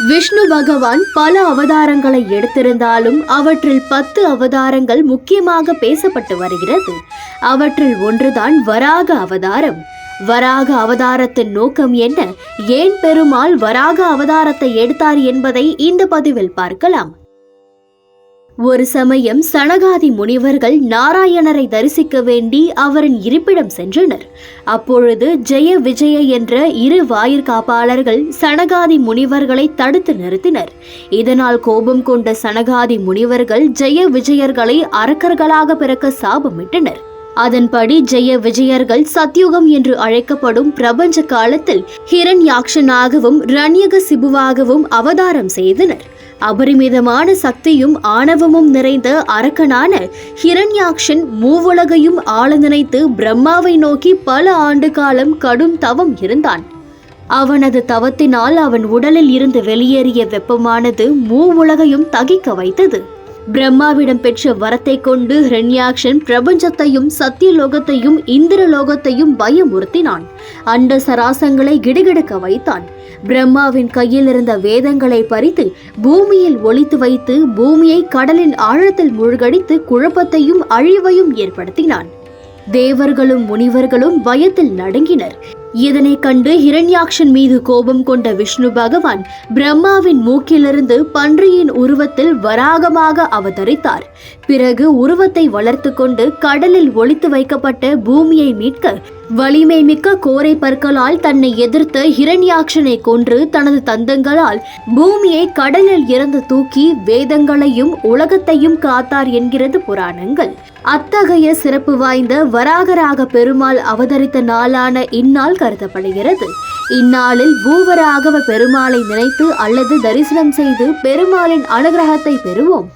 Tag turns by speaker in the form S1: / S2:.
S1: விஷ்ணு பகவான் பல அவதாரங்களை எடுத்திருந்தாலும் அவற்றில் பத்து அவதாரங்கள் முக்கியமாக பேசப்பட்டு வருகிறது. அவற்றில் ஒன்றுதான் வராக அவதாரம். வராக அவதாரத்தின் நோக்கம் என்ன? ஏன் பெருமாள் வராக அவதாரத்தை எடுத்தார் என்பதை இந்த பதிவில் பார்க்கலாம். ஒரு சமயம் சனகாதி முனிவர்கள் நாராயணரை தரிசிக்க வேண்டி அவரின் இருப்பிடம் சென்றனர். அப்பொழுது ஜெய விஜய என்ற இரு வாயிற் காப்பாளர்கள் சனகாதி முனிவர்களை தடுத்து நிறுத்தினர். இதனால் கோபம் கொண்ட சனகாதி முனிவர்கள் ஜெய விஜயர்களை அரக்கர்களாக பிறக்க சாபமிட்டனர். அதன்படி ஜெய விஜயர்கள் சத்யுகம் என்று அழைக்கப்படும் பிரபஞ்ச காலத்தில் ஹிரண்யாக்ஷனாகவும் ரண்யக சிபுவாகவும் அவதாரம் செய்தனர். அபரிமிதமான சக்தியும் ஆணவமும் நிறைந்த அரக்கனான ஹிரண்யாக்ஷன் மூவுலகையும் ஆள நினைத்து பிரம்மாவை நோக்கி பல ஆண்டு காலம் கடும் தவம் இருந்தான். அவனது தவத்தினால் அவன் உடலில் இருந்து வெளியேறிய வெப்பமானது மூவுலகையும் தகிக்க வைத்தது. பிரம்மாவிடம் பெற்ற வரத்தை கொண்டு ஹிரண்யாக்ஷன் பிரபஞ்சத்தையும் சத்தியலோகத்தையும் இந்திரலோகத்தையும் பயமுறுத்தினான். அண்ட சராசங்களை கிடுகிடுக்க வைத்தான். பிரம்மாவின் கையில் இருந்த வேதங்களை பறித்து பூமியில் ஒளித்து வைத்து பூமியை கடலின் ஆழத்தில் மூழ்கடித்து குழப்பத்தையும் அழிவையும் ஏற்படுத்தினான். தேவர்களும் முனிவர்களும் பயத்தில் நடுங்கினர். இதனை கண்டு ஹிரண்யாக்ஷன் மீது கோபம் கொண்ட விஷ்ணு பகவான் பிரம்மாவின் மூக்கிலிருந்து பன்றியின் உருவத்தில் வராகமாக அவதரித்தார். பிறகு உருவத்தை வளர்த்து கொண்டு கடலில் ஒளித்து வைக்கப்பட்ட பூமியை மீட்க வலிமை மிக்க கோரை பற்களால் தன்னை எதிர்த்த ஹிரண்யாக்ஷனை கொன்று தனது தந்தங்களால் பூமியை கடலில் இறந்து தூக்கி வேதங்களையும் உலகத்தையும் காத்தார் என்கிறது புராணங்கள். அத்தகைய சிறப்பு வாய்ந்த வராகராக பெருமாள் அவதரித்த நாளான இந்நாள் கருதப்படுகிறது. இந்நாளில் பூவராகவ பெருமாளை நினைத்து அல்லது தரிசனம் செய்து பெருமாளின் அனுகிரகத்தை பெறுவோம்.